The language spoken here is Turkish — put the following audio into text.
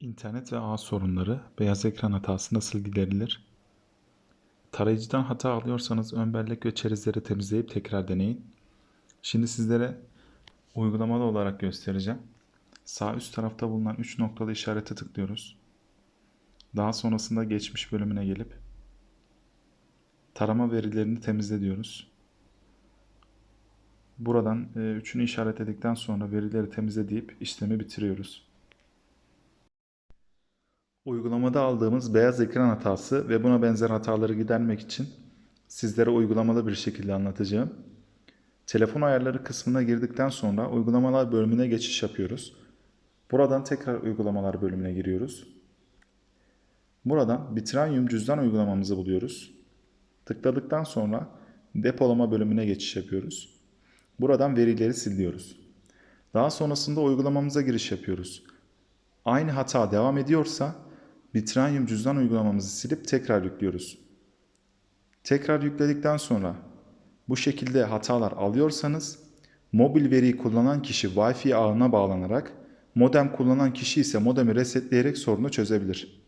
İnternet ve ağ sorunları, beyaz ekran hatası nasıl giderilir? Tarayıcıdan hata alıyorsanız ön bellek ve çerezleri temizleyip tekrar deneyin. Şimdi sizlere uygulamalı olarak göstereceğim. Sağ üst tarafta bulunan 3 noktalı işarete tıklıyoruz. Daha sonrasında geçmiş bölümüne gelip tarama verilerini temizle diyoruz. Buradan e, üçünü işaretledikten sonra verileri temizle deyip işlemi bitiriyoruz. Uygulamada aldığımız beyaz ekran hatası ve buna benzer hataları gidermek için sizlere uygulamalı bir şekilde anlatacağım. Telefon ayarları kısmına girdikten sonra uygulamalar bölümüne geçiş yapıyoruz. Buradan tekrar uygulamalar bölümüne giriyoruz. Buradan Bitranium cüzdan uygulamamızı buluyoruz. Tıkladıktan sonra depolama bölümüne geçiş yapıyoruz. Buradan verileri siliyoruz. Daha sonrasında uygulamamıza giriş yapıyoruz. Aynı hata devam ediyorsa Bitranium cüzdan uygulamamızı silip tekrar yüklüyoruz. Tekrar yükledikten sonra bu şekilde hatalar alıyorsanız mobil veriyi kullanan kişi Wi-Fi ağına bağlanarak modem kullanan kişi ise modemi resetleyerek sorunu çözebilir.